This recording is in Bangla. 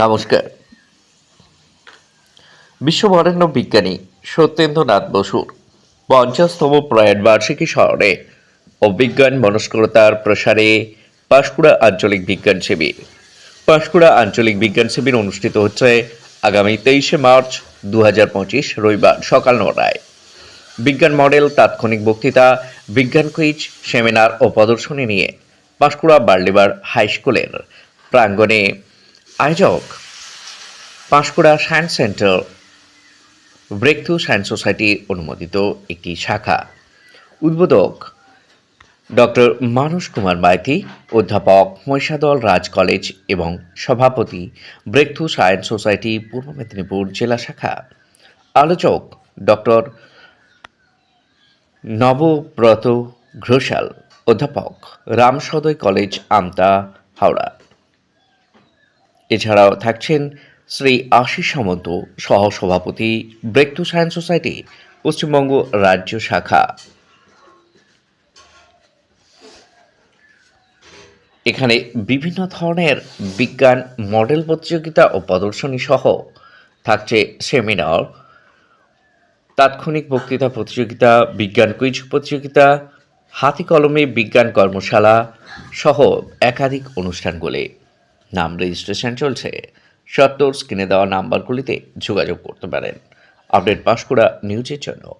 নমস্কার। বিশ্ববরেণ্য বিজ্ঞানী সত্যেন্দ্রনাথ বসুর পঞ্চাশতম প্রয়াণ বার্ষিকী স্মরণে ও বিজ্ঞান মনস্করতার প্রসারে পাঁশকুড়া আঞ্চলিক বিজ্ঞান শিবির। পাঁশকুড়া আঞ্চলিক বিজ্ঞান শিবির অনুষ্ঠিত হচ্ছে আগামী তেইশে মার্চ দু রবিবার সকাল নটায়। বিজ্ঞান মডেল, তাৎক্ষণিক বক্তৃতা, বিজ্ঞান কুইজ, সেমিনার ও প্রদর্শনী নিয়ে পাঁশকুড়া বার্লিবার হাই স্কুলের প্রাঙ্গণে আয়োজক, Panskura science centre, breakthrough science society অনুমোদিত একটি শাখা। উদ্বোধক ডক্টর মানস কুমার মাইতি, অধ্যাপক মহিষাদল রাজ কলেজ এবং সভাপতি ব্রেকথ্রু সায়েন্স সোসাইটি, পূর্ব মেদিনীপুর জেলা শাখা। আলোচক ডক্টর নবব্রত ঘোষাল, অধ্যাপক রামসদয় কলেজ আমতা হাওড়া। এছাড়াও থাকছেন শ্রী আশিস সামন্ত, সহসভাপতি ব্রেকথ্রু সায়েন্স সোসাইটি, পশ্চিমবঙ্গ রাজ্য শাখা। এখানে বিভিন্ন ধরনের বিজ্ঞান, মডেল প্রতিযোগিতা ও প্রদর্শনী সহ থাকছে সেমিনার, তাৎক্ষণিক বক্তৃতা প্রতিযোগিতা, বিজ্ঞান কুইজ প্রতিযোগিতা, হাতে কলমে বিজ্ঞান কর্মশালা সহ একাধিক অনুষ্ঠানগুলি। নাম রেজিস্ট্রেশন চলছে। সত্তর স্ক্রিনে দেওয়া নাম্বারগুলিতে যোগাযোগ করতে পারেন। আপডেট পাশ করা নিউজের জন্য।